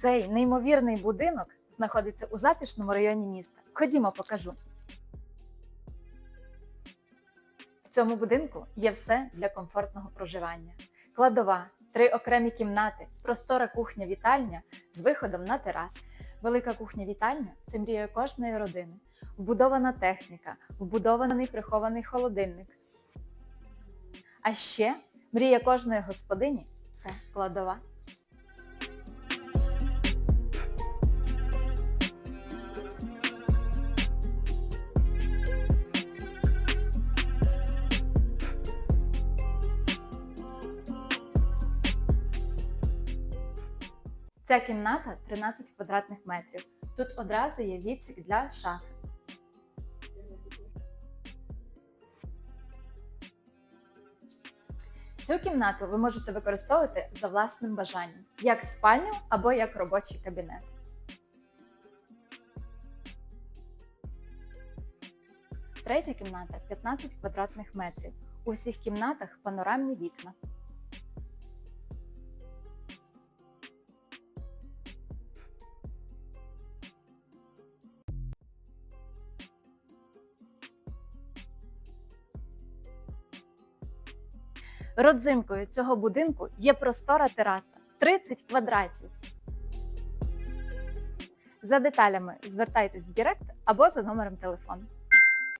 Цей неймовірний будинок знаходиться у затишному районі міста. Ходімо, покажу. В цьому будинку є все для комфортного проживання. Кладова, три окремі кімнати, простора кухня-вітальня з виходом на терас. Велика кухня-вітальня це мрія кожної родини. Вбудована техніка, вбудований прихований холодильник. А ще мрія кожної господині це кладова. Ця кімната 13 квадратних метрів. Тут одразу є відсік для шафи. Цю кімнату ви можете використовувати за власним бажанням, як спальню або як робочий кабінет. Третя кімната 15 квадратних метрів. У всіх кімнатах панорамні вікна. Родзинкою цього будинку є простора тераса 30 квадратів. За деталями звертайтесь в Директ або за номером телефону.